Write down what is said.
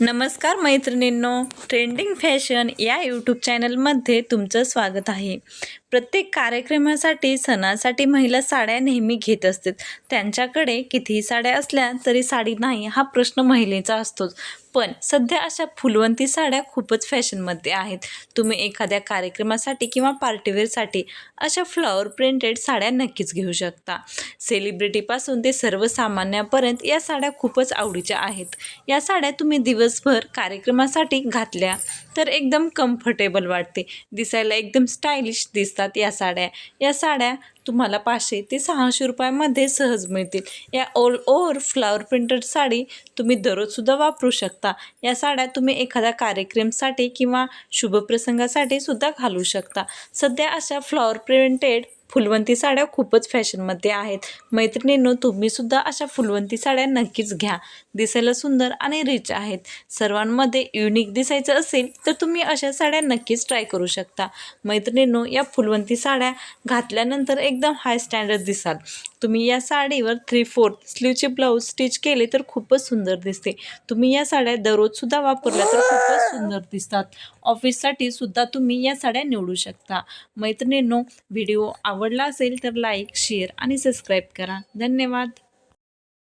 नमस्कार मैत्रिणींनो trending fashion या यूट्यूब चॅनलमध्ये तुमचं स्वागत आहे. प्रत्येक कार्यक्रमासाठी सणासाठी महिला साड्या नेहमी घेत असतात. त्यांच्याकडे कितीही साड्या असल्या तरी साडी नाही हा प्रश्न महिलेचा असतोच. पण सध्या अशा फुलवंती साड्या खूपच फॅशनमध्ये आहेत. तुम्ही एखाद्या कार्यक्रमासाठी किंवा पार्टीवेअरसाठी अशा फ्लॉवर प्रिंटेड साड्या नक्कीच घेऊ शकता. सेलिब्रिटीपासून ते सर्वसामान्यापर्यंत या साड्या खूपच आवडीच्या आहेत. या साड्या तुम्ही दिवसभर कार्यक्रमासाठी घातल्या तर एकदम कम्फर्टेबल वाटते. दिसायला एकदम स्टायलिश दिसतात या साड्या. या साड्या तुम्हाला पाचशे ते सहाशे रुपयामध्ये सहज मिळतील. या all over flower printed sari तुम्ही दररोजसुद्धा वापरू शकता. या साड्या तुम्ही एखाद्या कार्यक्रमसाठी किंवा शुभप्रसंगासाठी सुद्धा घालू शकता. सध्या अशा फ्लॉवर प्रिंटेड फुलवंती साड्या खूपच फॅशनमध्ये आहेत. मैत्रिणींनो तुम्हीसुद्धा अशा फुलवंती साड्या नक्कीच घ्या. दिसायला सुंदर आणि रिच आहेत. सर्वांमध्ये युनिक दिसायचं असेल तर तुम्ही अशा साड्या नक्कीच ट्राय करू शकता. मैत्रिणींनो या फुलवंती साड्या घातल्यानंतर एकदम हाय स्टँडर्ड दिसाल. तुम्ही या साडीवर थ्री फोर्थ स्लीवचे ब्लाऊज स्टिच केले तर खूपच सुंदर दिसते. तुम्ही या साड्या दररोजसुद्धा वापरल्या तर खूपच सुंदर दिसतात. ऑफिससाठी सुद्धा तुम्ही या साड्या निवडू शकता. मैत्रिणींनो व्हिडिओ आवडला असेल तर लाईक शेअर आणि सबस्क्राईब करा. धन्यवाद.